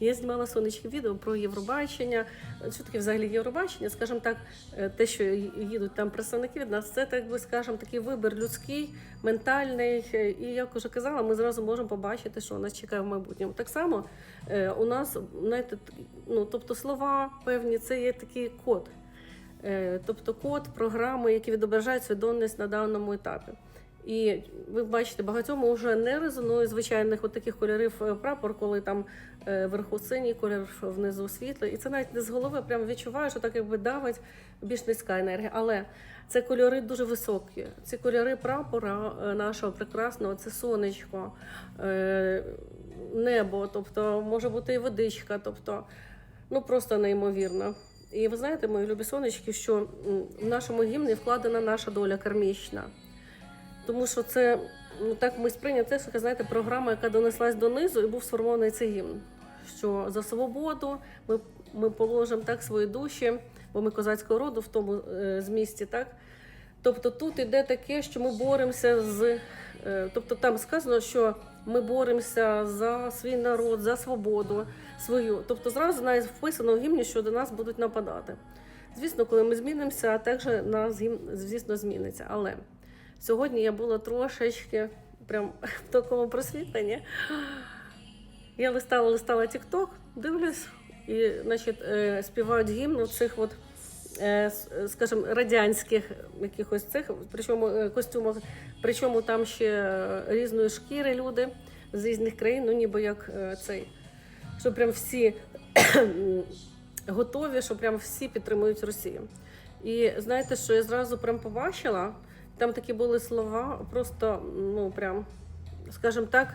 Я знімала сонечки відео про Євробачення. Що таке взагалі Євробачення? Скажімо так, е, те, що їдуть там представники від нас, це так би скажемо, такий вибір людський, ментальний. І як вже казала, ми зразу можемо побачити, що нас чекає в майбутньому. Так само е, у нас, знаєте, ну тобто слова певні, це є такий код. Е, тобто код програми, які відображають свідомість на даному етапі. І ви бачите, багатьом вже не резонує звичайних таких кольорів е, прапор, коли там е, вверху синій колір, внизу світлий. І це навіть не з голови, я прям відчуваю, що так якби давить більш низька енергія. Але це кольори дуже високі. Ці кольори прапора е, нашого прекрасного, це сонечко, небо, тобто може бути і водичка, тобто ну просто неймовірно. І ви знаєте, мої любі сонечки, що в нашому гімні вкладена наша доля кармічна. Тому що це ну так ми сприйняли те, що знаєте, програма, яка донеслась донизу, і був сформований цей гімн. Що за свободу ми, ми положимо так свої душі, бо ми козацького роду в тому е, змісті, так. Тобто тут іде таке, що ми боремося з. е, тобто там сказано, що ми боремося за свій народ, за свободу свою. Тобто зразу навіть вписано в гімні, що до нас будуть нападати. Звісно, коли ми змінимося, також нас звісно, зміниться. Але сьогодні я була трошечки прям в такому просвітленні. Я листала, листала TikTok, дивлюсь, і значить, е, співають гімн цих от, е, скажімо, радянських якихось цих, причому е, костюмах, причому там ще різної шкіри люди з різних країн, ну ніби як цей, що прям всі готові, що прям всі підтримують Росію. І знаєте, що я зразу прям побачила, там такі були слова, просто, ну прям, скажімо так,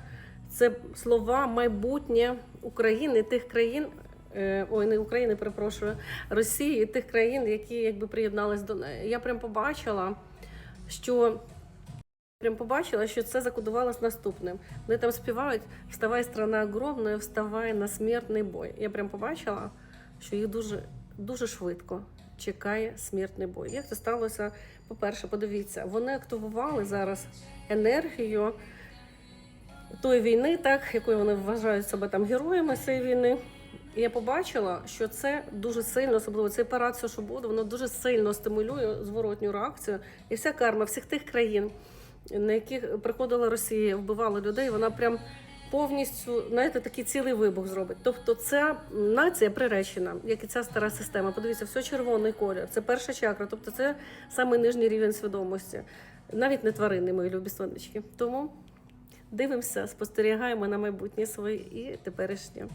це слова майбутнє України, тих країн, е, ой, не України, перепрошую, Росії, тих країн, які якби приєднались до неї. Я прям побачила, що прям побачила, що це закодувалось наступним. Вони там співають Вставай, страна огромна, вставай на смертний бой. Я прям побачила, що їх дуже, дуже швидко чекає смертний бой. Як це сталося? По-перше, подивіться, вони активували зараз енергію тої війни, так, якою вони вважають себе там героями цієї війни. І я побачила, що це дуже сильно, особливо цей парад «Все, що буде, воно дуже сильно стимулює зворотню реакцію. І вся карма всіх тих країн, на яких приходила Росія, вбивала людей, вона прям повністю, знаєте, такий цілий вибух зробить. Тобто ця нація приречена, як і ця стара система. Подивіться, все червоний колір, це перша чакра, тобто це самий нижній рівень свідомості. Навіть не тварини, мої любі сонечки. Тому дивимося, спостерігаємо на майбутнє своє і теперішнє.